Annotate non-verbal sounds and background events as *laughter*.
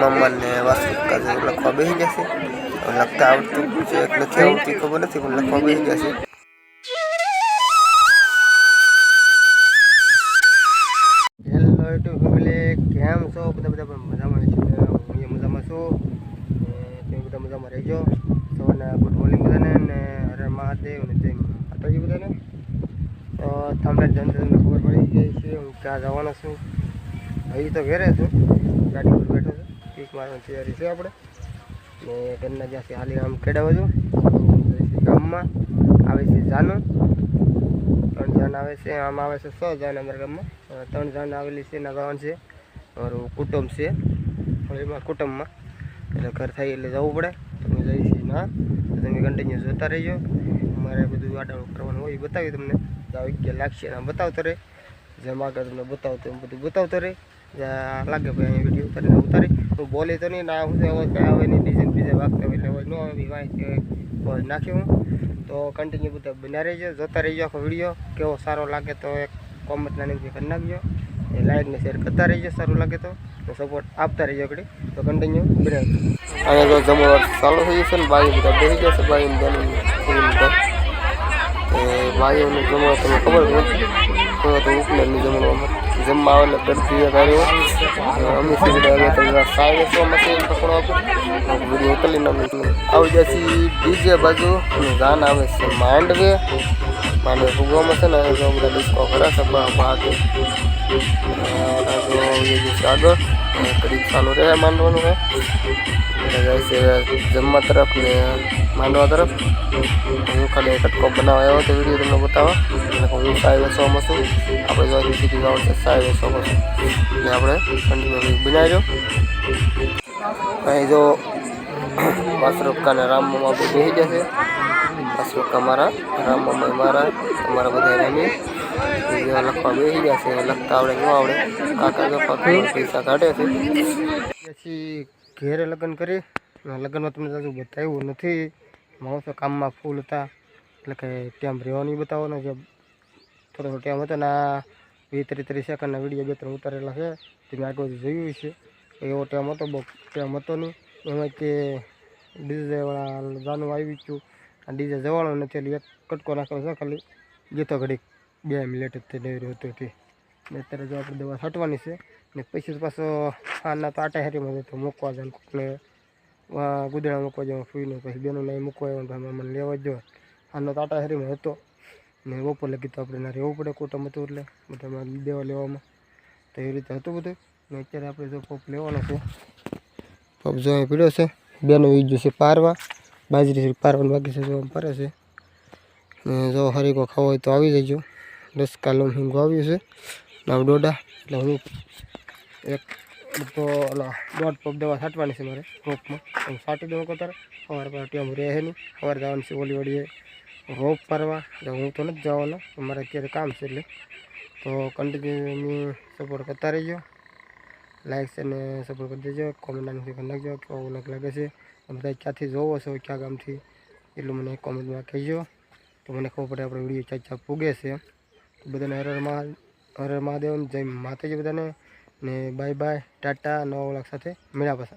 મમ્માને વાસ્તુકા જે લખવા બેસી જશે લખતા આવડતું છે નથી આવડતી ખબર નથી, પણ લખવા બેસી જશે હેલો યુટ્યુબ ફેમિલી કેમ છો? બધા બધા પણ મજામાં છે. હું મજામાં છું. તમે બધા મજામાં રહેજો. સવારના ગુડ મોર્નિંગ બધાને અને હરે મહાદેવ ને જય માતાજી બધાને. તમને જન ખબર પડી ગઈ છે હું ક્યાં જવાનો છું. હજી તો ઘેરે છું. ગાડી પર બેઠો છું. પીક મારવાની તૈયારી છે આપણે. ને ઘરના જ્યાંથી હાલી આમ ખેડાવું છું. ગામમાં આવે છે જાનું. ત્રણ જાન આવે છે. આમ આવે છે સો જાન અમારા ગામમાં. ત્રણ જાન આવેલી છે એના ગામ છે. મારું કુટુંબ છે. એમાં કુટુંબમાં. એટલે ઘર થાય એટલે જવું પડે. તમે જઈશ ના તમે કન્ટિન્યુ જોતા રહીજો. મારે બધું આડાળું કરવાનું હોય એ બતાવી તમને. કે લાગશે ને બતાવતો રહે. જેમ આગળ તમને બતાવતો એમ બધું બતાવતો રહે. લાગે ભાઈ અહીં વીડિયો ઉતારીને ઉતારી. હું બોલી તો નહીં, ના, હું અવાજ કાંઈ આવે નહીં ડિઝાઇન બીજા વાગતા હોય એટલે અવાજ ન આવે વાંચ અવાજ નાખ્યો હું. તો કન્ટિન્યુ બધા બના રહીજો, જોતા રહીજો આખો વીડિયો કેવો સારો લાગે તો એક કોમેન્ટ નાની કરી નાખજો. એ લાઈકને શેર કરતા રહીજો, સારું લાગે તો. સપોર્ટ આપતા રહીજો આગળ. તો કન્ટિન્યુ બનાવજો અહીંયા જો જમવા ચાલુ થઈ જશે ને બાઈ બધા બેસી જશે બાઈ બાઈઓને જમવા તમને ખબર નથી તો જમવામાં જમવા આવે એટલે ગરદી કાર્યો અમે સીધા હવે તો સાવે તો મશીન પકડો આપણે વીડિયો ઉતરી નામ આવી જશે બીજે. બાજુ ગાન આવે છે માંડવે. માંડવે ફૂગવામાં છે ને બધા ડિસ્કો ખરા છે આગળ. કડીક ચાલુ રહે માંડવાનું હે. જાય છે જમવા તરફ ને માંડવા તરફ. હું ખાલી કટકો બનાવવા આવ્યો તો વીડિયો તમને બતાવવા. અને હું સાહેબ વેસવામાં છું. આપણે જો સીધી ગાઉન છે સાહેબ વેસવામાં છું. એટલે આપણે કન્ટિન્યુ બનાવી અહીં જો *coughs* વાસરોક્કાને રામ મમા બે બેસી જશે વાસરોક્કા મારા, રામ મમ્મા મારા તમારા બધા રમી લખવા બેસી જશે લખતા આવડે ન આવડે. કાકા પકડી પૈસા કાઢે છે. પછી ઘેરે લગ્ન કરી લગ્નમાં તમને હજુ બતાવ્યું નથી. માણસો કામમાં ફૂલ હતા. એટલે કે ટાઈમ રહેવાની બતાવવાનો જે થોડો થોડો ટાઈમ હતો ને, આ વીસ ત્રીસ ત્રીસ સેકન્ડના વીડિયો બે ત્રણ ઉતારેલા છે. તમે આગળ જોયું છે. એવો ટાઈમ હતો, બહુ ટાઈમ હતો નહીં. એમાં કે ડીજેવાળા જાનું આવી ગયું. આ ડીજે જવાનું નથી, એટલે એક કટકો નાખ્યો છે ખાલી. ગીતો ઘડીક. બે મિનિટ જ તે રહ્યો હતો તે ને અત્યારે જો આપણે દવા છાંટવાની છે ને પછી પાછો આના તો આટા હેરીમાં જતો મૂકવા જાય કોકને ગુદડા મૂકવા જવા ફૂઈને પછી બેનો નહીં મૂકવા આવ્યો ભાઈ મને લેવા જ જો આનો તો આટા હેરીમાં હતો ને બપોર લગી તો આપણે ના રહેવું પડે કોટમ હતું એટલે બધામાં દેવા લેવામાં. તો એવી રીતે હતું બધું. ને અત્યારે આપણે જો પપ લેવાનો છે. પપ જો અહીં પીડ્યો છે. બેનો વીજું છે પારવા. બાજરી પારવાનું બાકી છે, જો આમ છે. ને જો હરીકો ખાવો હોય તો આવી જજો. દસ કાલો હું આવ્યું છે. નવ ડોડા એટલે હું એક તો ઓલો દોઢ પગ દવા છાંટવાની છે મારે રોપમાં. હું છાંટી દઉં કતાર. સવારે પાસે ટીમ રહે નહીં. સવારે જવાનું છે ઓલી વળીએ રોપ પારવા એટલે હું તો નથી જવાનો. મારે અત્યારે કામ છે એટલે. તો કન્ટિન્યુ સપોર્ટ કરતા રહીજો. લાઈક છે ને સપોર્ટ કરી દેજો. કોમેન્ટ નાની કરી નાખજો કેવો લાગ લાગે છે. બધા ક્યાંથી જોવો છો? ક્યાં ગામથી? એટલું મને કોમેન્ટમાં કહેજો. તો મને ખબર પડે આપણે વીડિયો ચાચા પૂગે છે. બધાને હર હર મહાદેવ જય માતાજી બધાને. ને બાય બાય ટાટા, નવા ઓળખ સાથે મેળા પાછા.